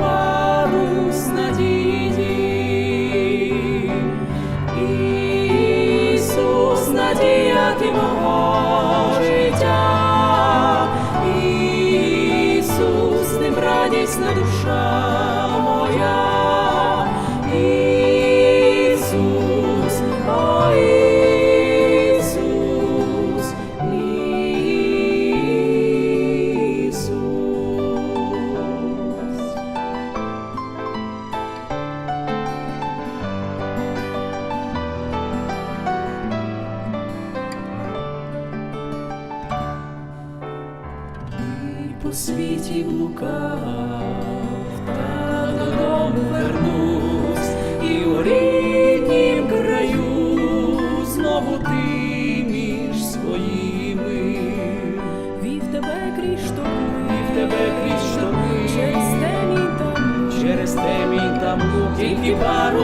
Марусь надії, Ісус, надія ти мого життя, Ісус, ним радісна душа.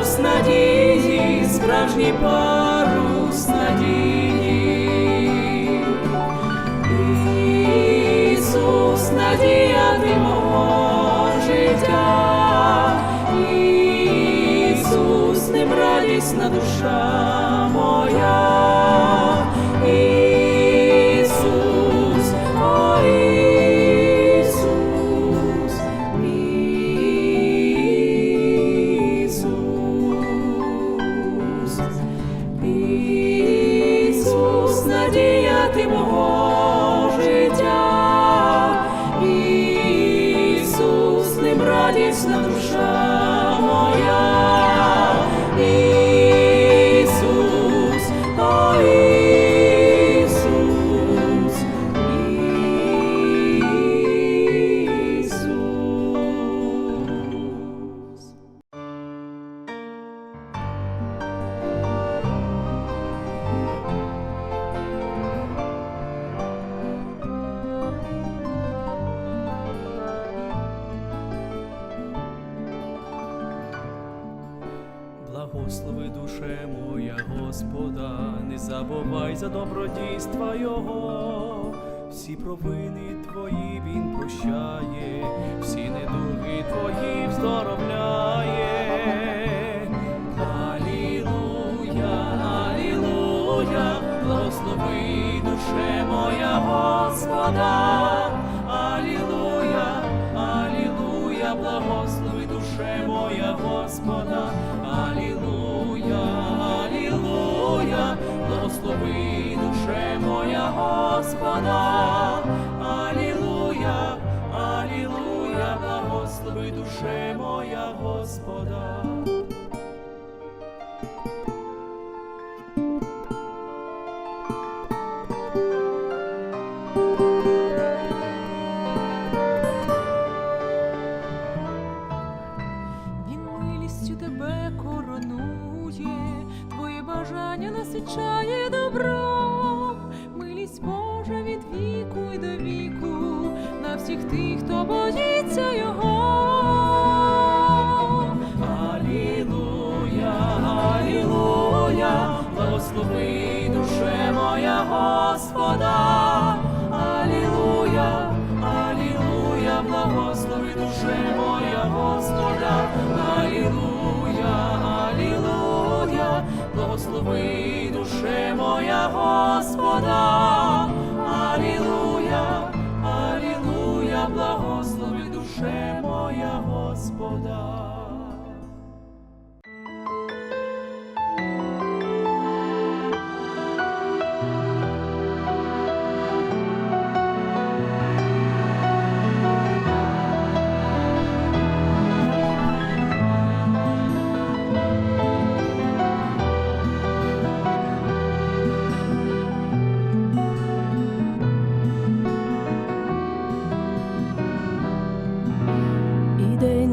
парус надії, справжній парус надії. Ісус надія ти мого життя, Ісус, а? ним на душа. storm душе моя Господа. Він милістю тебе коронує, твоє бажання насичає добро, милість Божа від віку й до віку на всіх тих, хто боїться його. благослови, душе моя Господа, Аллилуйя, Аллилуйя, благослови, душе моя Господа, Алілуя, Аллилуйя, благослови, душе моя Господа.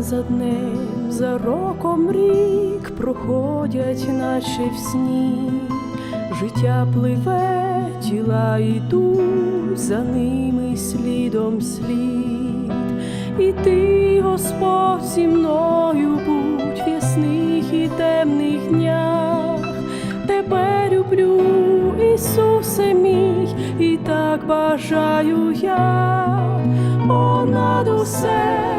за днем, за роком рік проходять, наче в сні, життя пливе, тіла йдуть, за ними слідом слід, і ти, Господь, зі мною будь в ясних і темних днях, тебе люблю, Ісусе мій, і так бажаю я. Понад усе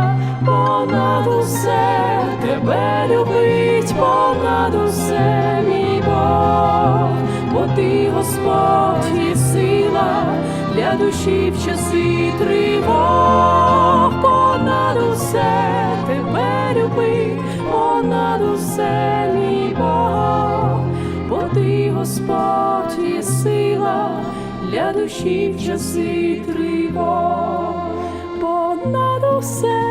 понад усе. Тебе любить, понад усе мій Бог, бо ти, Господь, є сила для душі в часи тривог, понад усе. Тебе любить, понад усе мій Бог, бо ти, Господь, є сила для душі в часи тривог, понад усе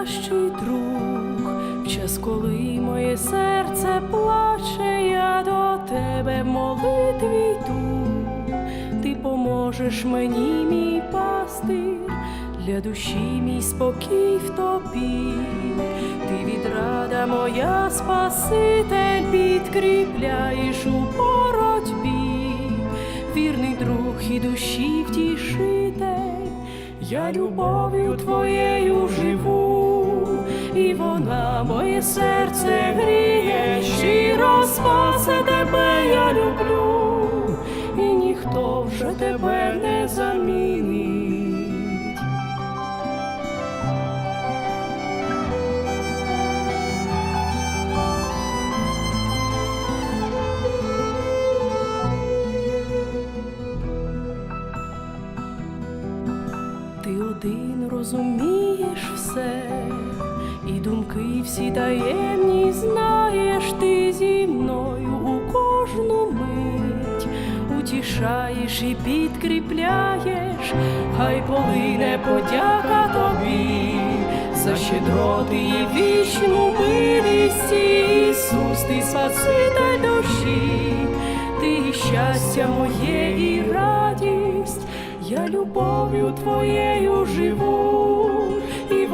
Найкращий друг, в час, коли моє серце плаче, я до тебе молитві йду. Ти поможеш мені, мій пастир, для душі мій спокій в тобі, ти відрада моя спаситель, підкріпляєш у боротьбі, вірний друг і душі втішитель. Я любов'ю твоєю живу, і вона моє серце гріє, щиро спасе тебе я люблю, і ніхто вже тебе не замінить. Ти один розумієш все, всі таємні знаєш ти зі мною у кожну мить, утішаєш і підкріпляєш, хай полине подяка тобі, за щедроти і вічну милість, Ісус, ти спаситель душі, ти щастя моє і радість. Я любов'ю твоєю живу, і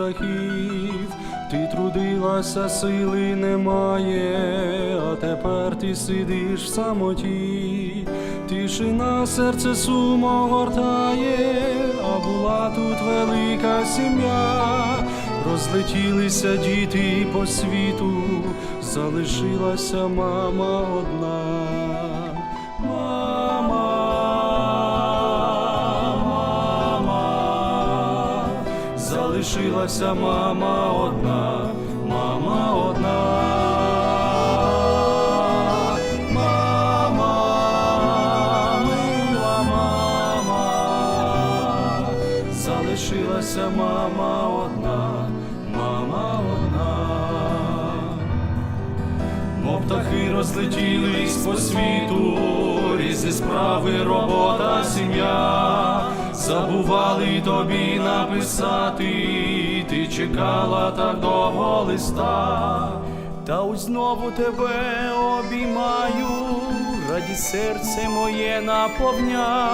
дахів. Ти трудилася, сили немає, а тепер ти сидиш в самоті. Тишина серце сумо гортає, а була тут велика сім'я. Розлетілися діти по світу, залишилася мама одна. Залишилася мама одна, мама одна. Мама, мила мама, залишилася мама одна, мама одна. Мов птахи розлетілись по світу, різні справи, робота, сім'я. Забували тобі написати, ти чекала так довго листа. Та ось знову тебе обіймаю, раді серце моє наповня,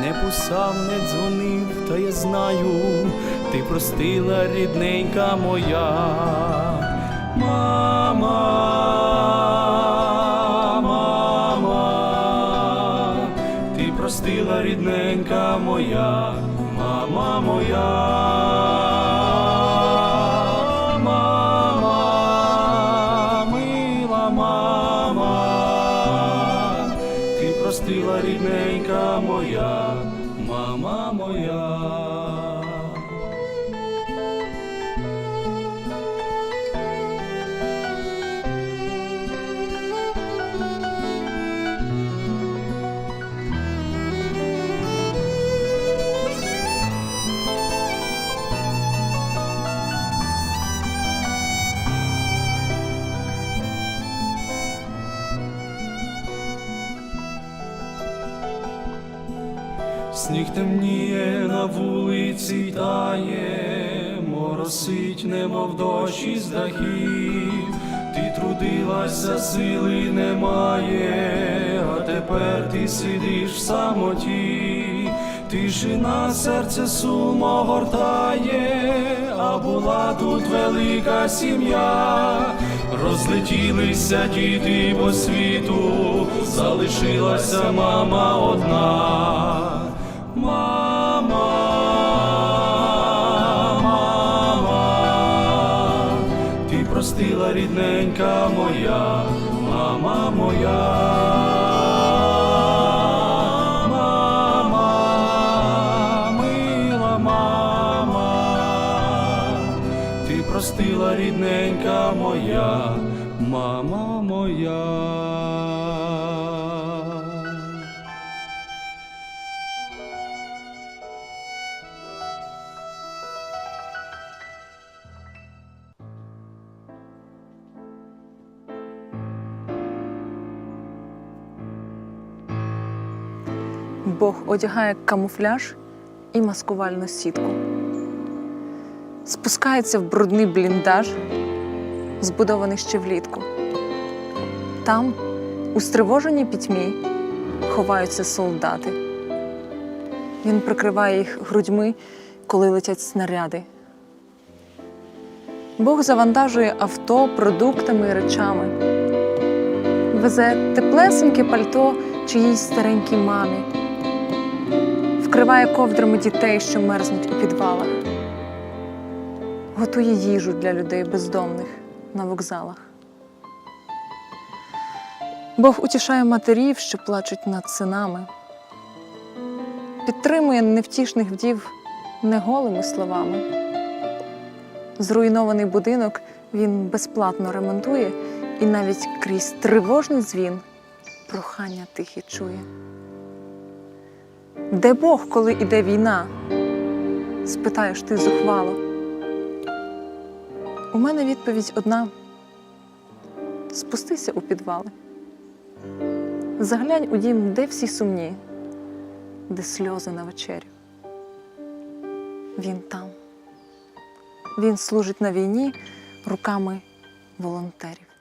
не писав, не дзвонив, та я знаю, ти простила рідненька моя. Мама, моя, мама моя. Мама, мила мама, ти простила рідненька моя, мама моя. Вулиці моросить, немов дощ із дахів. Ти трудилася, сили немає, а тепер ти сидиш в самоті. Тишина серце сумо гортає, а була тут велика сім'я. Розлетілися діти по світу, залишилася мама одна. Рідненька моя, Бог одягає камуфляж і маскувальну сітку. Спускається в брудний бліндаж, збудований ще влітку. Там, у стривоженій пітьмі, ховаються солдати. Він прикриває їх грудьми, коли летять снаряди. Бог завантажує авто продуктами і речами, везе теплесеньке пальто чиїсь старенькій мамі, вкриває ковдрами дітей, що мерзнуть у підвалах, готує їжу для людей бездомних на вокзалах. Бог утішає матерів, що плачуть над синами, підтримує невтішних вдів не голими словами. Зруйнований будинок він безплатно ремонтує і навіть крізь тривожний дзвін прохання тихі чує. Де Бог, коли іде війна? спитаєш ти зухвало. У мене відповідь одна: спустися у підвали. Заглянь у дім, де всі сумні, де сльози на вечерю. Він там. Він служить на війні руками волонтерів.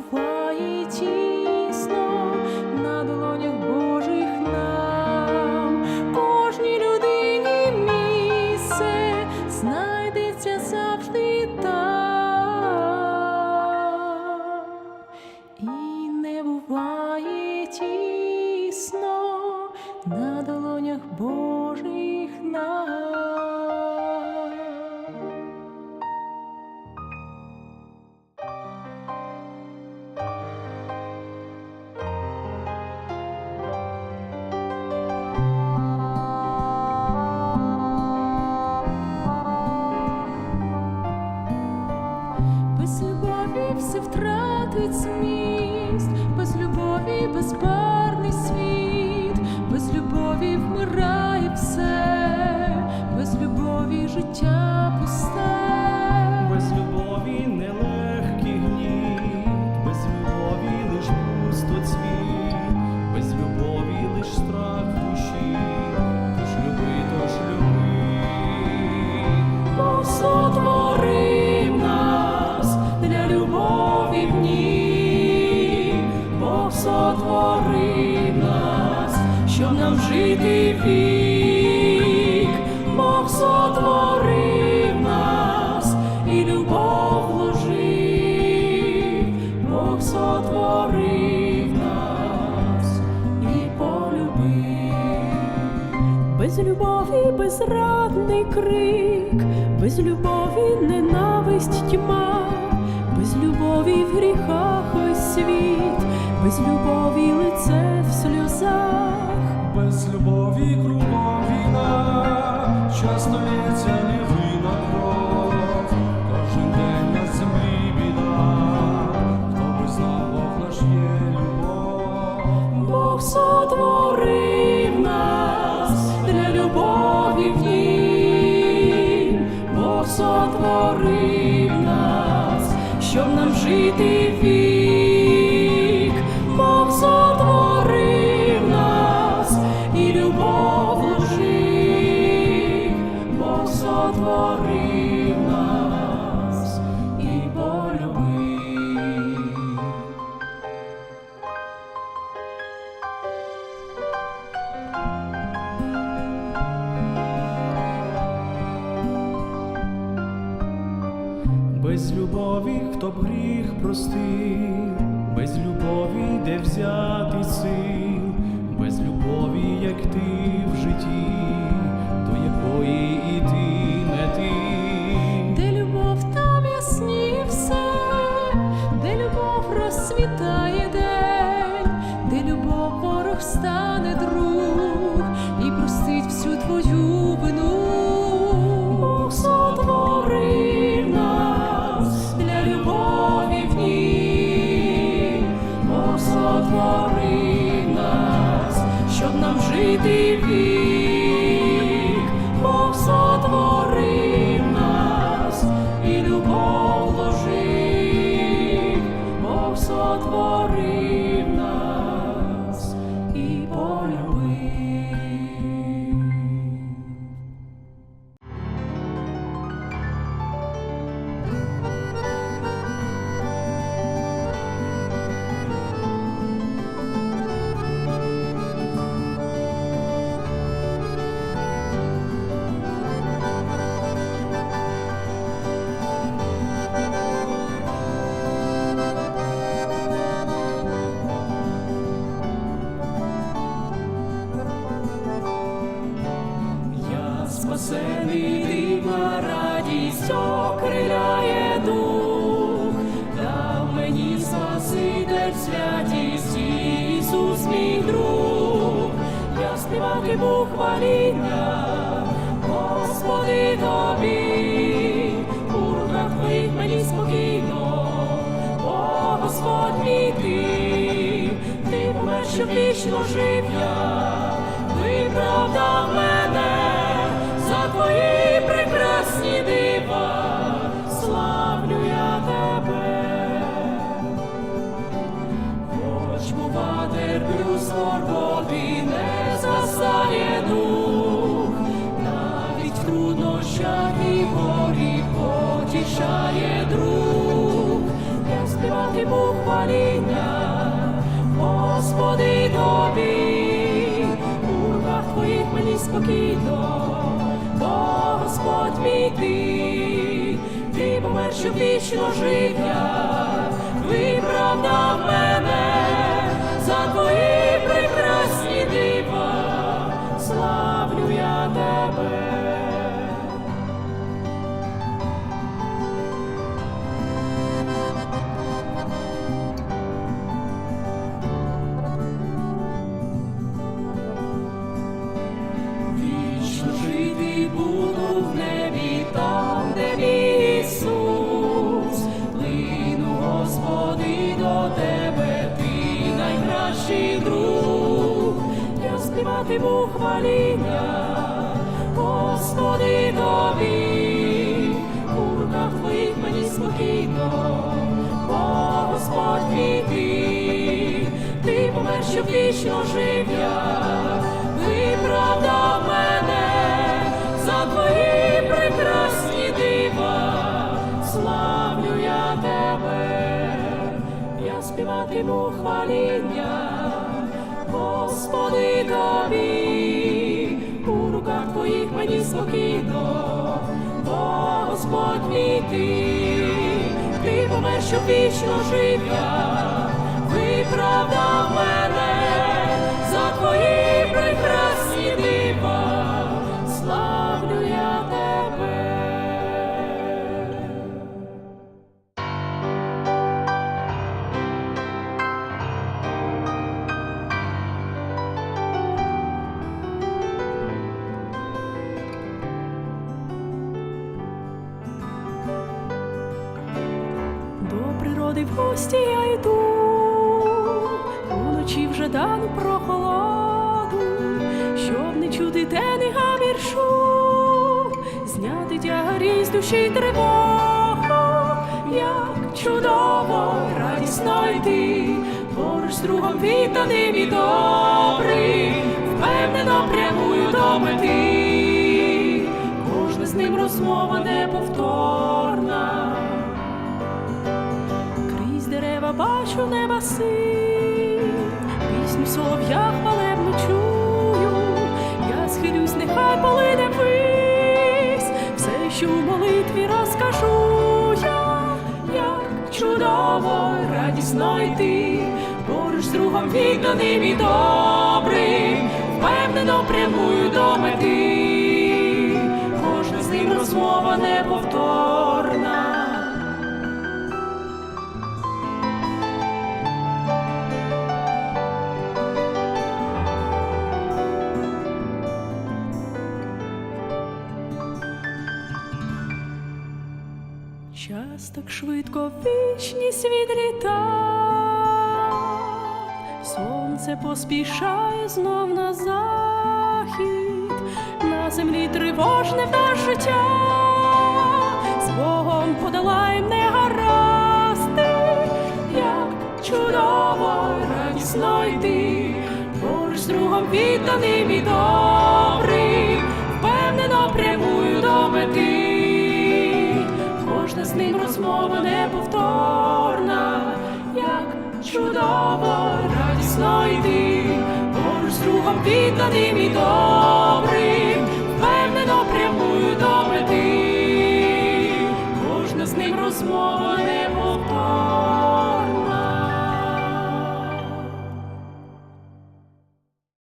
pouvoir. вік, без любові ненависть тьма, без любові в гріхах ось світ, без любові лице в сльозах, без любові. прости, без любові де взяти. спасений дивна радість окриляє дух, дав мені спаситель святість Ісус, мій друг, я співатиму хваління, Господи тобі, у руках твоїх мені спокійно, о Господь мій ти, ти помер, щоб вічно жив я, ти правда мене. Співати бухваління, Господи тобі, у руках твоїх мені спокійно, Господь мій ти, ти помер, щоб вічно життя, виправдав мене найкращий друг. Я співатиму хваління, Господи, тобі, у руках твоїх мені спокійно, бо Господь мій ти, ти помер, щоб вічно жив я, виправдав мене за твої прекрасні дива, славлю я тебе, я співатиму хваління, Господи тобі, у руках твоїх мені спокійно, Господь мій ти, ти помер, щоб вічно жив я, виправдав мене. За твої гості я йду, уночі вже дану прохолоду, щоб не чути тений гаміршу, зняти тягарі з душі тривогу, як чудово, радісно йти, поруч з другом відданим і добрим, впевнено прямую до мети, кожна з ним розмова неповторна. Бачу неба пісню солов'я хвалебну чую, я схилюсь, нехай полине вись, все, що в молитві розкажу я, як чудово, радісно йти, поруч з другом відданим і добрим, впевнено прямую до мети, кожна з ним розмова не неповторна. Так швидко вічність відліта, сонце поспішає знов на захід, на землі тривожне в життя, з Богом подолаєм негаразди, як чудово радісно йти, поруч з другом відданим і добрим, з ним розмова неповторна, як чудово, радісно йти, поруч з другом відданим і добрим,